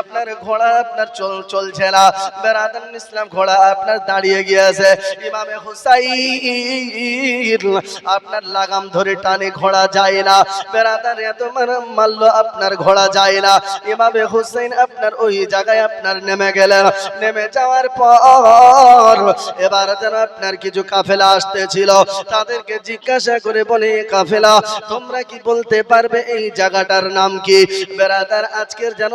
আপনার ঘোড়া, আপনার চল চলছে না বেরাদান ইসলাম ঘোড়া আপনার দাঁড়িয়ে গিয়েছে। ইমামে হুসাইন আপনার লাগাম ধরে টানে ঘোড়া যায় না। বেরাদান এত মারল আপনার ঘোড়া যায় না। ইমামে হুসাইন আপনার ওই জায়গায় আপনার নেমে গেলেন। নেমে যাওয়ার পর এবার যেন আপনার কিছু কাফেলা আসতেছিল। তাদেরকে জিজ্ঞাসা করে বলে কাফেলা, তোমরা কি বলতে পারবে এই জায়গাটার নাম কি? বেরাদার আজকের যেন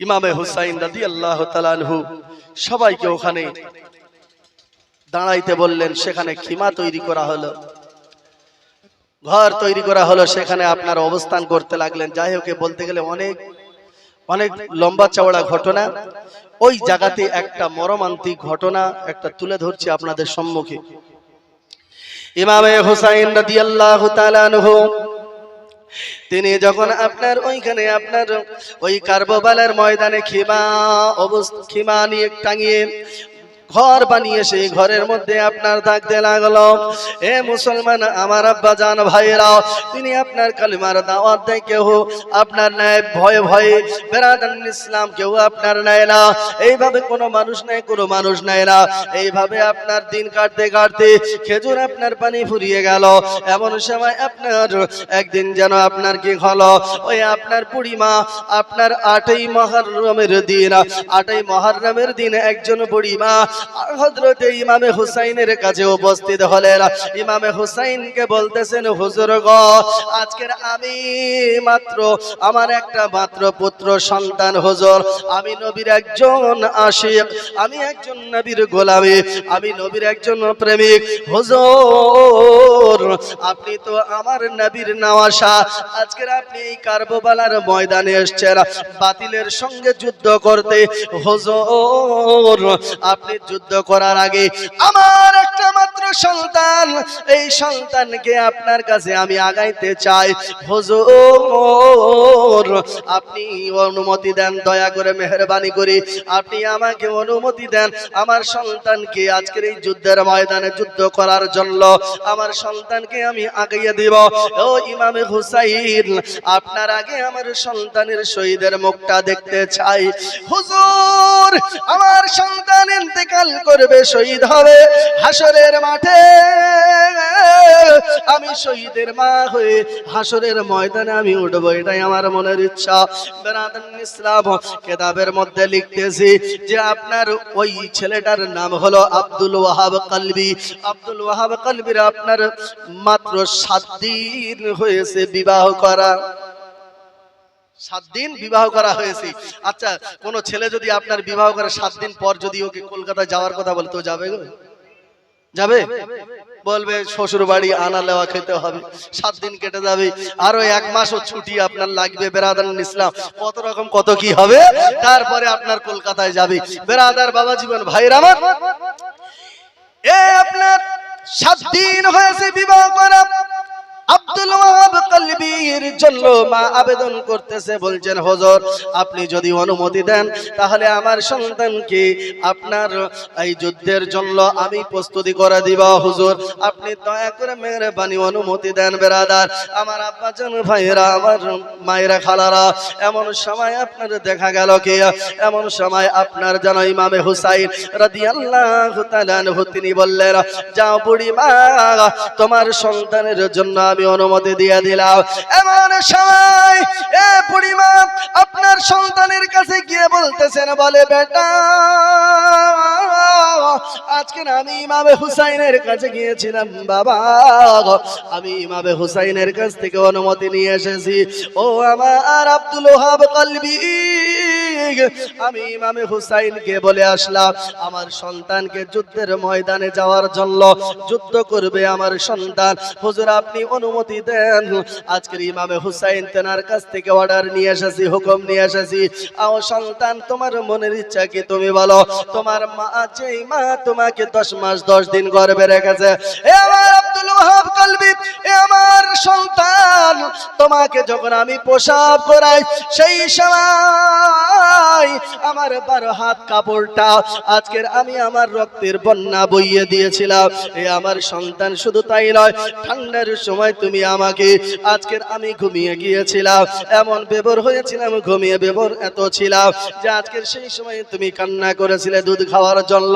ইমামে হুসাইন রাদি আল্লাহ তালানহু সবাইকে ওখানে দাঁড়াইতে বললেন, সেখানে খিমা তৈরি করা হলো। ঘর তৈরি করা হলো, সেখানে আপনার অবস্থান করতে লাগলেন। যাই হোক বলতে গেলে অনেক অনেক লম্বা চওড়া ঘটনা। ওই জায়গাতে একটা মরমান্তিক ঘটনা একটা তুলে ধরছি আপনাদের সম্মুখে। ইমামে হুসাইন রাদিয়াল্লাহু তাআলা আনহু তিনি যখন আপনার ওইখানে আপনার ওই কার্ববালের ময়দানে খিমা অবস্থা খিমা নিয়ে টাঙিয়ে ঘর বানিয়ে সেই ঘরের মধ্যে আপনার থাকতে লাগল। এ মুসলমান, আমার আব্বা জান ভাইরা তিনি আপনার কালিমার দাওয়াত দেয় কেউ, আপনার নেয় ভয়ে ভয়ে বেরাদান ইসলাম কেউ আপনার নেয় না। এইভাবে কোনো মানুষ নেয় কোনো মানুষ নেয় না। এইভাবে আপনার দিন কাটতে কাটতে খেজুর আপনার পানি ফুরিয়ে গেল। এমন সময় আপনার একদিন যেন আপনার কি হলো? ওই আপনার বুড়িমা, আপনার আটই মহরমের দিন, আটই মহরমের দিন একজন বুড়িমা ইমামে হুসাইনের কাছে উপস্থিত হলেন। ইমামে হুসাইনকে বলতেছেন, হুজুর গ, আজকের আমি মাত্র আমার একটা মাত্র পুত্র সন্তান, হুজুর। আমি নবীর একজন আশিক, আমি একজন নবীর গোলামি, আমি নবীর একজন প্রেমিক। হুজুর, আপনি তো আমার নবীর নওয়াসা। আজকের আপনি এই কারবালার ময়দানে এসেছেন। বাতিলের সঙ্গে যুদ্ধ করতে, হুজুর, আপনি যুদ্ধ করার আগে আমার একটা মাত্র সন্তান, এই সন্তানকে আপনার কাছে আমি আগাইতে চাই। হুজুর, আপনি অনুমতি দেন, দয়া করে মেহরবানি করি। আপনি আমাকে অনুমতি দেন, আমার সন্তানকে আজকের এই যুদ্ধের ময়দানে যুদ্ধ করার জন্য আমার সন্তানকে আমি আগাইয়ে দিব। ও ইমামে হুসাইন, আপনার আগে আমার সন্তানের শহীদের মুখটা দেখতে চাই। হুজুর, আমার সন্তান ইন্তেকাল করবে শহীদ হবে হাসরের মাঠে। আমি শহীদের মা হয়ে হাসরের ময়দানে আমি উঠবো, এটাই আমার মনের ইচ্ছা। ইসলাম কেতাবের মধ্যে লিখতেছি যে আপনার ওই ছেলেটার নাম হলো আব্দুল ওয়াহাব কালবি। আব্দুল ওয়াহাব কালবির আপনার মাত্র সাত দিন হয়েছে বিবাহ করা। সাত দিন বিবাহ করা হয়েছে। আচ্ছা কোন ছেলে যদি আপনার বিবাহ করে সাত দিন পর যদি ওকে কলকাতায় যাওয়ার কথা বলে তো যাবে গো? যাবে? বলবে শ্বশুর বাড়ি আনা লেওয়া খেতে হবে। সাত দিন কেটে যাবে। আরও এক মাসও ছুটি আপনার লাগবে বেরাদার ইসলাম কত রকম কত কি হবে? তারপরে আপনার কলকাতায় যাবে। বেরাদার বাবা জীবন ভাইয়ের আমার এ আপনার সাত দিন হয়েছে বিবাহ করা। আব্দুল ওয়াহাব কলবির জন্য মা আবেদন করতেছে, বলছেন, হজর, আপনি যদি অনুমতি দেন, তাহলে আমার সন্তানকে আপনার এই যুদ্ধের জন্য আমি প্রস্তুতি করে দিব। হুজুর, আপনি দয়া করে মেহরবানি অনুমতি দেন, বেরাদার। আমার আব্বাজন ভাইয়েরা, আমার মায়েরা, খালারা, এমন সময় আপনার দেখা গেল কি? এমন সময় আপনার যেন ইমামে হুসাইন রাদিয়াল্লাহু তাআলা তিনি বললেন, যাও বুড়ি মা, তোমার সন্তানের জন্য আমি অনুমতি দিয়ে দিলাম। এমন সময় এ বুড়িমা আপনার সন্তানের কাছে গিয়ে বলতেছেন বলে বেটা আজকে আমি ইমামে হুসাইনের কাছে গিয়েছিলাম, বাবা আমি ইমামে হুসাইনের কাছ থেকে অনুমতি নিয়ে এসেছি। ও আমার আব্দুল কলবি। আমি ইমামে হুসাইনকে বলে আসলাম, আমার সন্তানকে যুদ্ধের ময়দানে যাওয়ার জন্য যুদ্ধ করবে আমার সন্তান। হুজুর, আপনি অনুমতি দেন। আজকের ইমামে হুসাইন তেনার কাছ থেকে অর্ডার নিয়ে এসেছি, হুকুম নিয়ে এসেছি। আও সন্তান, তোমার মনের ইচ্ছা কি তুমি বলো? তোমার মা যেই মা তোমাকে দশ মাস, দশ দিন গর্বে রেখেছে। আমার সন্তান, তোমাকে যখন আমি পোশাক করাই, সেই সময় আমার বারো হাত কাপড়টা আজকের আমি আমার রক্তের বন্যা বইয়ে দিয়েছিলাম। এ আমার সন্তান শুধু তাই নয়, ঠান্ডার সময় তুমি আমাকে আজকের আমি ঘুমিয়ে গিয়েছিলাম। এমন বেবর হয়েছিলাম, ঘুমিয়ে বেবর এত ছিলাম যে আজকের সেই সময় তুমি কান্না করেছিলে দুধ খাওয়ার জন্য।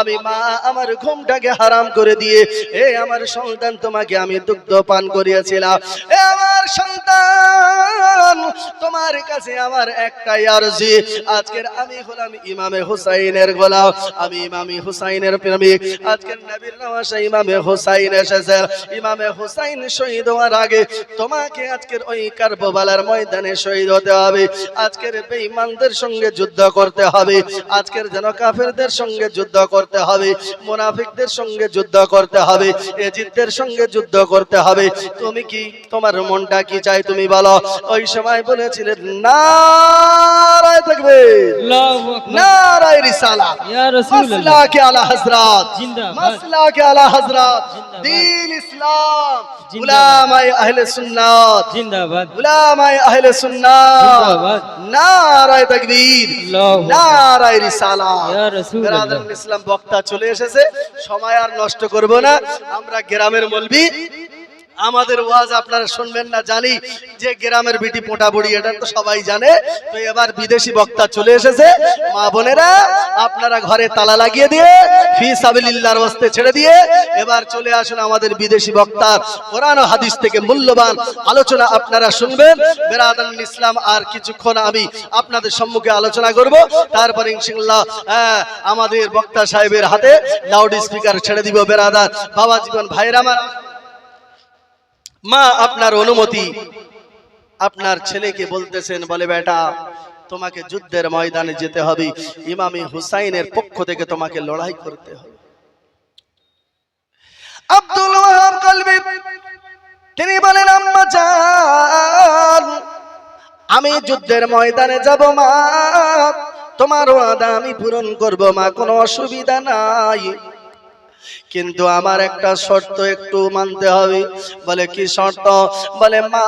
আমি মা, আমার ঘুমটাকে হারাম করে দিয়ে, এ আমার সন্তান তোমাকে আমি দুগ্ধ পান করিয়েছিলাম। এ আমার সন্তান, তোমার কাছে আমার একটাই আরজি। আজকের আমি হলাম ইমামে হুসাইনের গোলাম। আমি ইমামি হুসাইনের প্রেমিক। আজকের নবীর নওয়াসা ইমামে হুসাইন এসেছে। ইমামে হুসাইন শহীদ হওয়ার আগে তোমাকে আজকের ওই কারবালার ময়দানে শহীদ হতে হবে। আজকের বেঈমানদের সঙ্গে যুদ্ধ করতে হবে। আজকের যেন কাফেরদের সঙ্গে যুদ্ধ করতে হবে মুনাফিকদের সঙ্গে যুদ্ধ করতে হবে এজিদদের সঙ্গে যুদ্ধ করতে হবে তুমি কি তোমার মনটা কি চাই তুমি বলো ওই সময় বলেছিলেন নারায় থাকবে আল্লাহু আকবার নারায় রিসালা ইয়া মাসলাকে আলা হযরত। মাসলাকে আলা হযরত। দিন ইসলাম। উলামায়ে আহলে সুন্নাত জিন্দাবাদ উলামায়ে আহলে সুন্নাত জিন্দাবাদ। নারায়ে তাকবীর আল্লাহু আকবার। নারায়ে রিসালা ইয়া রাসূলুল্লাহ। ইসলাম বক্তা চলে এসেছে। সময় আর নষ্ট করব না। আমরা গ্রামের মলবি আমাদের ওয়াজ আপনারা শুনবেন না জানি যে গ্রামের বিটি পোটা বুড়ি এটা তো সবাই জানে। তো এবার বিদেশি বক্তা চলে এসেছে। মা বোনেরা আপনারা ঘরে তালা লাগিয়ে দিয়ে ফি সাবিলিল্লাহর ওয়াস্তে ছেড়ে দিয়ে এবার চলে আসুন আমাদের বিদেশি বক্তার কোরআন ও হাদিস থেকে মূল্যবান আলোচনা আপনারা শুনবেন। বেরাদানুল ইসলাম আর কিছুক্ষণ আমি আপনাদের সম্মুখে আলোচনা করব। তারপরে ইনশাআল্লাহ হ্যাঁ, আমাদের বক্তা সাহেবের হাতে লাউড স্পিকার ছেড়ে দিব বেরাদার। বাবা জীবন ভাইরা আমার মা, আপনার অনুমতি। আপনার ছেলেকে বলতেছেন, বলে, বেটা, তোমাকে যুদ্ধের ময়দানে যেতে হবে। ইমামি হুসাইনের পক্ষ থেকে তোমাকে লড়াই করতে হবে। আব্দুল তিনি বলেন, আম্মা আমি যুদ্ধের ময়দানে যাব, মা। তোমার ওয়াদা আমি পূরণ করব, মা, কোনো অসুবিধা নাই। কিন্তু আমার একটা শর্ত একটু মানতে হবে। বলে, কি শর্ত? বলে, মা,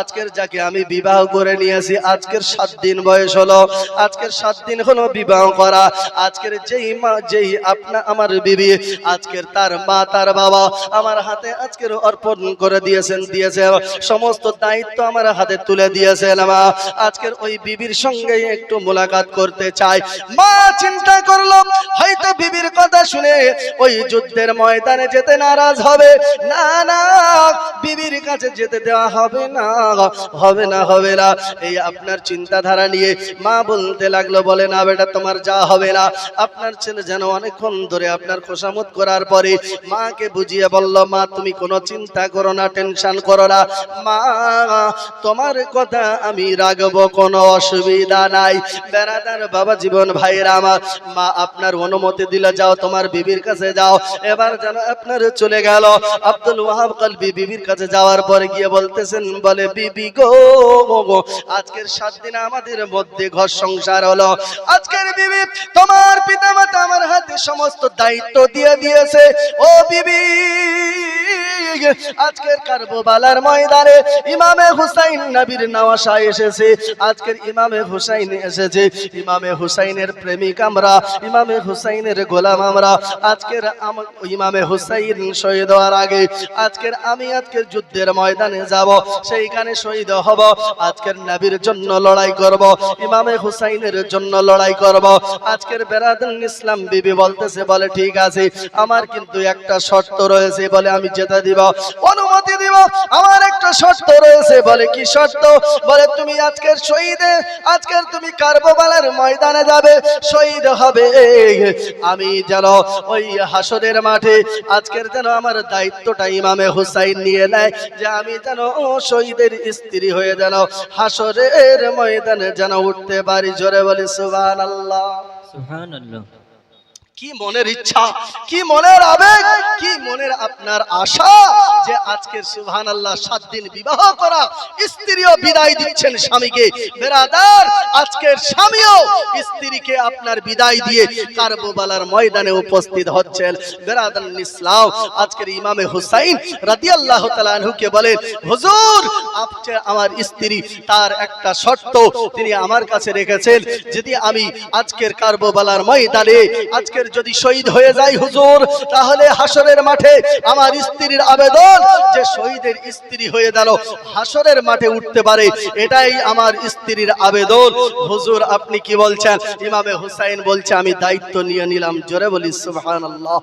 আজকের যাকে আমি বিবাহ করে নিয়েছি, আজকের সাত দিন বয়স হলো। আজকের সাত দিন হলো বিবাহ করা। আজকের যেই মা, যেই আপনা, আমার বিবি, আজকের তার মা, তার বাবা আমার হাতে আজকের অর্পণ করে দিয়েছেন, দিয়েছে। সমস্ত দায়িত্ব আমার হাতে তুলে দিয়েছেন মা। আজকের ওই বিবির সঙ্গে একটু মোলাকাত করতে চাই। মা চিন্তা করল, হয়তো বিবির কথা শুনে ওই যুদ্ধের ময়দানে যেতে নারাজ হবে। না না, বিবির কাছে যেতে দেওয়া হবে না হবে না হবে না। এই আপনার চিন্তাধারা নিয়ে মা বলতে লাগল, বলে, না বেটা, তোমার যা হবে না। আপনার ছেলে যেন অনেকক্ষণ ধরে আপনার খোসামত করার পরে মাকে বুঝিয়ে বলল, মা, তুমি কোনো চিন্তা করো না, টেনশন করো না। মা, তোমার কথা আমি রাখব, কোনো অসুবিধা নাই। বেড়াদার বাবা, জীবন ভাইরা আমার, মা, আপনার অনুমতি দিলে যাও, তোমার বিবির কাছে যাও। এবার যেন আপনার চলে গেল। আব্দুল ওয়াহাব কলবি বিবির কাছে যাওয়ার পরে গিয়ে বলতেছেন, বলে, বিবি গো গো, আজকের সাত দিন আমাদের মধ্যে ঘর সংসার হলো। আজকের বিবি তোমার পিতামাতা আমার হাতে সমস্ত দায়িত্ব দিয়ে দিয়েছে। ও বিবি আজকের কারবালার ময়দানে ইমামে হুসাইন নবীর নওয়াসা এসেছে। আজকের ইমামে হুসাইন এসেছে। ইমামে হুসাইনের প্রেমিক আমরা, ইমামে হুসাইনের গোলাম আমরা। আজকের ইমামে হুসাইন শহীদ হওয়ার আগে আজকের আমি আজকের যুদ্ধের ময়দানে যাব, সেইখানে শহীদ হব। আজকের নবীর জন্য লড়াই করব, ইমামে হুসাইনের জন্য লড়াই করব। আজকের বেরাদুল ইসলাম বিবি বলতেছে, বলে, ঠিক আছে, আমার কিন্তু একটা শর্ত রয়েছে, বলে, আমি যেতে দিব দিব অনুমতি দিব। আমার একটা শর্ত রয়েছে বলে কি শর্ত? বলে তুমি আজকের শহীদে আজকের তুমি কার্ববালার ময়দানে যাবে শহীদ হবে। আমি যেন ওই হাসরের মাঠে আজকের যেন আমার দায়িত্বটা ইমামে হুসাইন নিয়ে নেয় যে আমি যেন শহীদের স্ত্রী হয়ে যেন হাসরের ময়দানে যেন উঠতে পারি। জোরে বলি সুবান আল্লাহ কি মনের ইচ্ছা কি মনের আবেগ কি মনের আপনার আশা যে আজকের সুবহান আল্লাহ সাত দিন বিবাহ করা স্ত্রীও বিদায় দিচ্ছেন স্বামীকে? বেরাদার, আজকের স্বামীও স্ত্রীকে আপনার বিদায় দিয়ে কারবালার ময়দানে উপস্থিত হচ্ছেন। বেরাদান ইসলাম, আজকের ইমামে হুসাইন রাদিয়াল্লাহু তাআলা আনহুকে বলেন, হুজুর, আপনি আমার স্ত্রী, তার একটা শর্ত তিনি আমার কাছে রেখেছেন। যদি আমি আজকের কারবালার ময়দানে, আজকের যদি শহীদ হয়ে যাই হুজুর, তাহলে হাসরের মাঠে আমার স্ত্রীর আবেদন যে শহীদের স্ত্রী হয়ে গেল, হাসরের মাঠে উঠতে পারে, এটাই আমার স্ত্রীর আবেদন। হুজুর, আপনি কি বলছেন? ইমামে হুসাইন বলছে, আমি দায়িত্ব নিয়ে নিলাম। জোরে বলি, সুবহানাল্লাহ।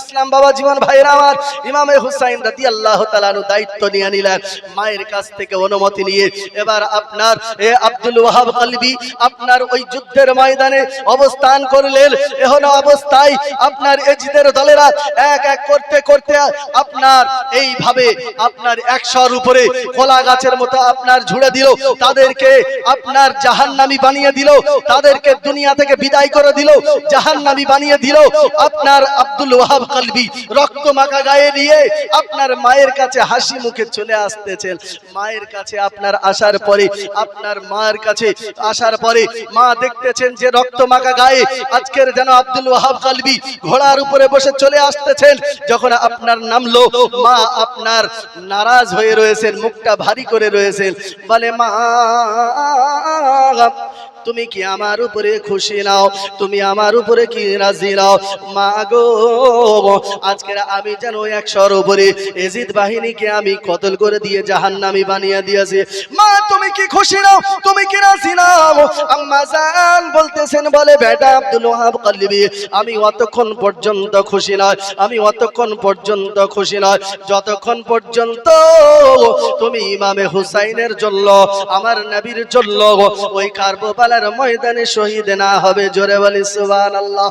ইসলাম বাবা, জীবন ভাইরা আমার, ইমামে হুসাইন রাদিয়াল্লাহু তাআলা আনহু দায়িত্ব নিয়ে নিলেন। মায়ের কাছ থেকে অনুমতি নিয়ে এবার আপনার এ আব্দুল ওয়াহাব কলবি আপনার ওই যুদ্ধের ময়দানে অবস্থান করলেন। এখন অবস্থায় আপনার এজিদের দলেরা এক এক করতে করতে আপনার এইভাবে আপনার একশোর উপরে কলা গাছের মতো আপনার ঝুড়ে দিল, তাদেরকে আপনার জাহান্নামি বানিয়ে দিল, তাদেরকে দুনিয়া থেকে বিদায় করে দিল, জাহান্নামি বানিয়ে দিল, আপনার আব্দুল ওয়াহাব কলবি রক্ত মাখা গায়ে নিয়ে আপনার মায়ের কাছে হাসি মুখে চলে আসতেছেন। মায়ের কাছে আপনার আসার পরে, আপনার মায়ের কাছে আসার পরে মা দেখতেছেন যে রক্ত মাখা গায়ে আজকের যেন আব্দুল ওয়াহাব কালবি ঘোড়ার উপরে বসে চলে আসতেছেন যখন আপনার নামলো মা আপনার নারাজ হয়ে রয়েছেন, মুখটা ভারী করে রয়েছেন, বলে, মা তুমি কি আমার উপরে খুশি নাও? তুমি আমার উপরে কি রাজি নাও? মা গো, আজকের আমি যেন একশোর উপরে এজিদ বাহিনীকে আমি কতল করে দিয়ে জাহান্নামি বানিয়ে দিয়েছি। মা, তুমি কি খুশি নাও? তুমি কি রাজি নাও? আম্মা জান বলতেছেন, বলে, বেটা আব্দুল ওয়াহাব কলবি আমি অতক্ষণ পর্যন্ত খুশি নয়। আমি অতক্ষণ পর্যন্ত খুশি নয়। যতক্ষণ পর্যন্ত তুমি ইমামে হুসাইনের জন্য, আমার নবীর জন্য, ওই কারবালার ময়দানে শহীদ না হবে জোরে বলি সুবহানাল্লাহ।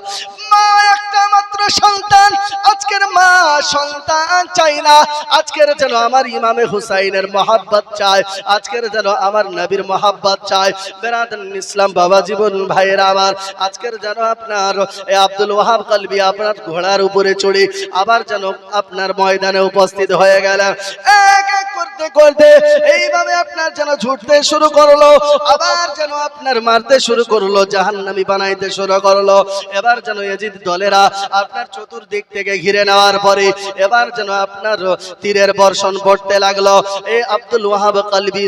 মা একটা মাত্র সন্তান, আজকের মা সন্তান চাই না। আজকের যেন আমার ইমামে হুসাইনের মহাব্বত চায়, আজকের যেন আমার নবীর মহাব্বত চায়। বেরাদান ইসলাম বাবা জীবন ভাইয়েরা আমার, আজকের যেন আপনার আব্দুল ওয়াহাব কলবি আপনার ঘোড়ার উপরে চড়ে আবার যেন আপনার ময়দানে উপস্থিত হয়ে করতে এইভাবে আপনার যেন ছুটতে শুরু করল, আবার যেন আপনার মারতে শুরু করল, জাহান্নামি বানাইতে শুরু করল। এবার যেন এজিদ দলেরা আপনার চতুর্দিক থেকে ঘিরে নেওয়ার পরে এবার যেন আপনার তীরের বর্ষণ পড়তে লাগল। এই আব্দুল ওয়াহাব কলবি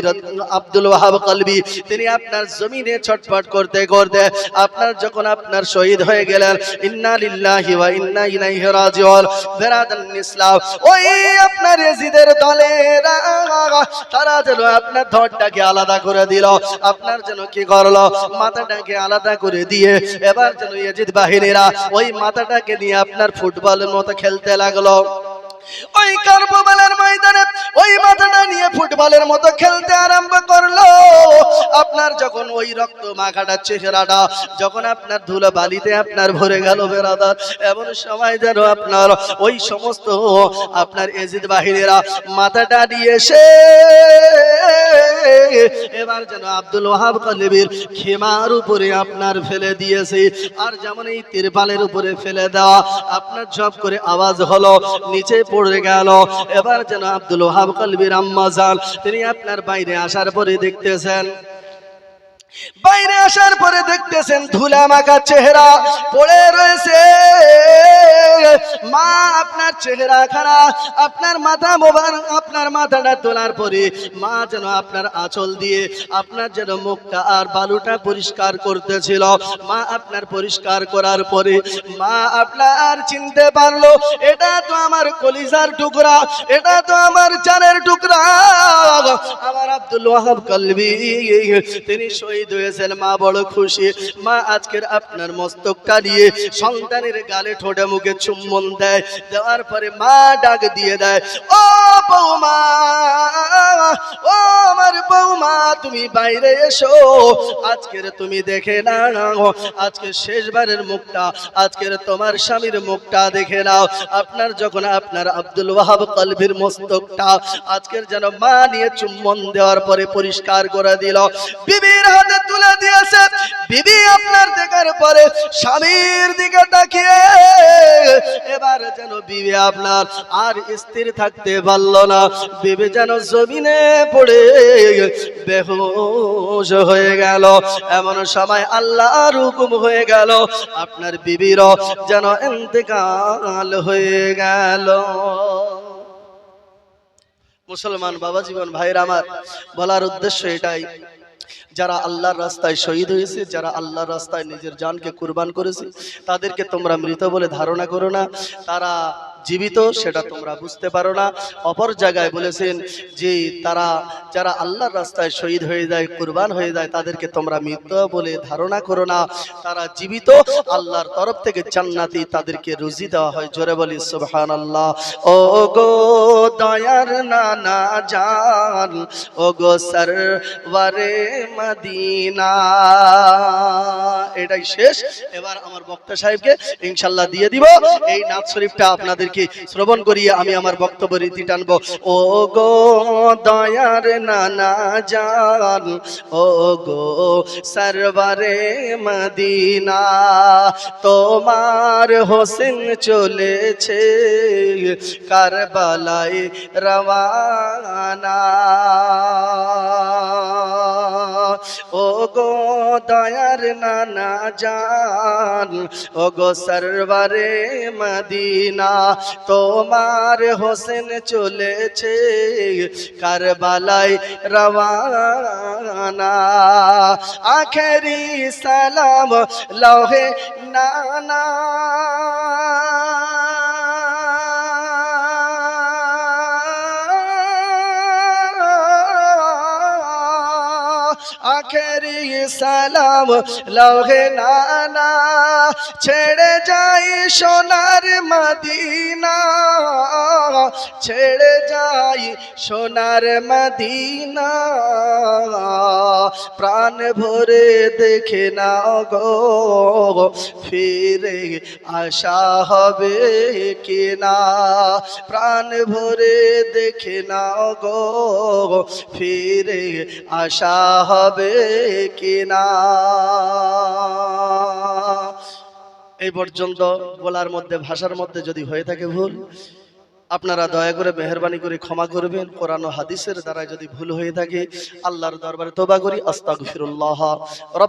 আব্দুল ওয়াহাব কলবি, তিনি আপনার জমিনে ছটফট করতে করতে আপনার যখন আপনার শহীদ হয়ে গেলেন, ইন্না লিল্লাহি ওয়া ইন্না ইলাইহি রাজিউন বেরাদান ইসলাম ওই আপনার এজিদের দলেরা তারা যেন আপনার ধরটাকে আলাদা করে দিল, আপনার যেন কি করল, মাথাটাকে আলাদা করে দিয়ে এবার যেন এজিদ বাহিনীরা ওই মাথাটাকে নিয়ে আপনার ফুটবলের মতো খেলতে লাগল। ওই কারবালার ময়দানে ওই মাথাটা নিয়ে ফুটবলের মতো খেলতে আরম্ভ করল। আপনার যখন ওই রক্ত মাখাটা চেহারাটা, যখন আপনার ধুলো বালিতে আপনার ভরে গেল বেরাদার এমন সময় যেন আপনার ওই সমস্ত আপনার এজিদ বাহিনীরা মাথাটা নিয়ে এসে, এবার যেন আব্দুল ওয়াহাব কলিবির খেমার উপরে আপনার ফেলে দিয়েছে। আর যেমন এই তিরপালের উপরে ফেলে দেওয়া, আপনার ঝপ করে আওয়াজ হলো, নিচে পড়ে গেল। এবার যেন আব্দুল ওহাব কলবির আম্মা জান তিনি আপনার বাইরে আসার পরে দেখতেছেন বাইরে আসার পরে দেখতেছেন ধুলা মাখা চেহারা পড়ে রয়েছে। মা, আপনার চেহারা খারাপ, আপনার মাথা মোবার আপনার মাথাটা তোলার পরে মা যেন আপনার আঁচল দিয়ে আপনার যেন মুখটা আর বালুটা পরিষ্কার করতেছিল। মা, আপনার পরিষ্কার করার পরে মা আপনার চিনতে পারল, এটা তো আমার কলিজার টুকরা, এটা তো আমার চানের টুকরা। আমার আব্দুল ওয়াহাব কলবি, তিনি শহীদ হয়েছেন মা বড় খুশি। মা আজকের আপনার মস্তকটা নিয়ে সন্তানের গালে ঠোঁটে মুখে চুম্বন দেয়। দেওয়ার পরে মা ডাক দিয়ে দেয়, ও বৌমা, ও আমার বৌমা, তুমি বাইরে এসো। আজকের তুমি দেখে না আজকে শেষবারের মুখটা, আজকের তোমার স্বামীর মুখটা দেখে নাও। আপনার যখন আপনার আব্দুল ওয়াহাব কলবির মস্তকটা, আজকের যেন মা নিয়ে চুম্বন দেওয়ার পরে পরিষ্কার করে দিল। বিবির হাতে তুলে দিয়েছে। আপনার দেখার পরে স্বামীর দিকে তাকিয়ে এবার যেন আপনার আর স্থির থাকতে পারল না। যেন জমিনে পড়ে হয়ে গেল। এমন সময় আল্লাহর হুকুম হয়ে গেল, আপনার বিবির যেন এতেকাল হয়ে গেল। মুসলমান বাবা জীবন, ভাইয়ের আমার বলার উদ্দেশ্য এটাই। যারা আল্লাহর রাস্তায় শহীদ হয়েছে, যারা আল্লাহর রাস্তায় নিজের জানকে কুরবান করেছে, তাদেরকে তোমরা মৃত বলে ধারণা করো না। তারা জীবিত, সেটা তোমরা বুঝতে পারো না। অপর জায়গায় বলেছেন যে তারা, যারা আল্লাহর রাস্তায় শহীদ হয়ে যায়, কুরবান হয়ে যায়, তাদেরকে তোমরা মৃত বলে ধারণা করো না। তারা জীবিত, আল্লাহর তরফ থেকে জান্নাতি, তাদেরকে রুজি দেওয়া হয়। জোরে বলি সুবহান আল্লাহ ও গো দয়ার নানা জান ও গো সরওয়ারে মদিনা। এটাই শেষ। এবার আমার বক্তা সাহেবকে ইনশাল্লাহ দিয়ে দিব। এই নাচ শরীফটা আপনাদেরকে শ্রবণ করিয়ে আমি আমার বক্তব্য রীতি টানবো? ও গো দয়ার নানা জান, ও গো সরবারে মদিনা, তোমার হোসেন চলেছে কারবালায় রওয়ানা। ও গো দয়ার নানা জান ও গো সরবারে মদিনা, তোমার হোসেন চলেছে কারবালায় রওয়ানা। আখেরি সালাম লহে নানা। সালাম লহে নানা। ছেড়ে যাই সোনার মদিনা। ছেড়ে যাই সোনার মদিনা। প্রাণ ভরে দেখে না গো। ফিরে আশা হবে কিনা? প্রাণ ভরে দেখে না গো। ফিরে আশা হবে কিনা? এই পর্যন্ত বলার মধ্যে, ভাষার মধ্যে যদি হয়ে থাকে ভুল আপনারা দয়া করে মেহরবানি করে ক্ষমা করবেন। কোরআন হাদিসের দ্বারা যদি ভুল হয়ে থাকে, আল্লাহর দরবারে তোবা করি, আস্তাগফিরুল্লাহ। রব